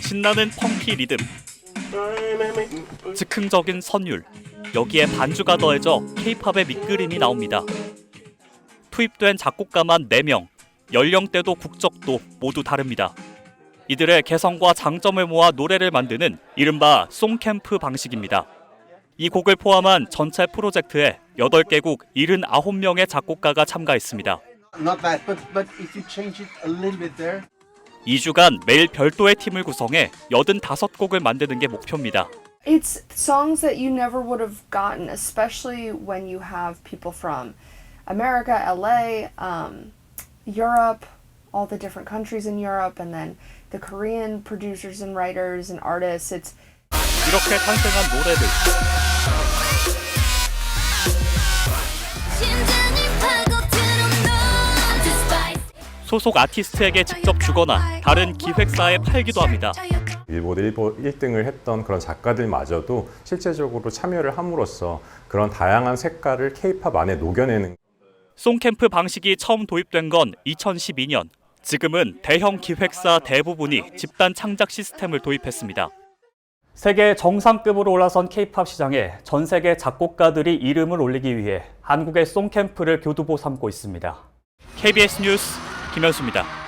신나는 펑키 리듬, 즉흥적인 선율, 여기에 반주가 더해져 케이팝의 밑그림이 나옵니다. 투입된 작곡가만 4명, 연령대도 국적도 모두 다릅니다. 이들의 개성과 장점을 모아 노래를 만드는 이른바 송캠프 방식입니다. 이 곡을 포함한 전체 프로젝트에 8개국 79명의 작곡가가 참가했습니다. Not bad, but but if you change it a little bit there. 2주간 매일 별도의 팀을 구성해 85곡을 만드는 게 목표입니다. It's songs that you never would have gotten, especially when you have people from America, LA, um, Europe, all the different countries in Europe, and then the Korean producers and writers and artists. It's 이렇게 탄생한 노래들 소속 아티스트에게 직접 주거나 다른 기획사에 팔기도 합니다. 빌보드 1등을 했던 그런 작가들마저도 실제적으로 참여를 함으로써 그런 다양한 색깔을 케이팝 안에 녹여내는 송캠프 방식이 처음 도입된 건 2012년. 지금은 대형 기획사 대부분이 집단 창작 시스템을 도입했습니다. 세계 정상급으로 올라선 케이팝 시장에 전 세계 작곡가들이 이름을 올리기 위해 한국의 송캠프를 교두보 삼고 있습니다. KBS 뉴스 김현수입니다.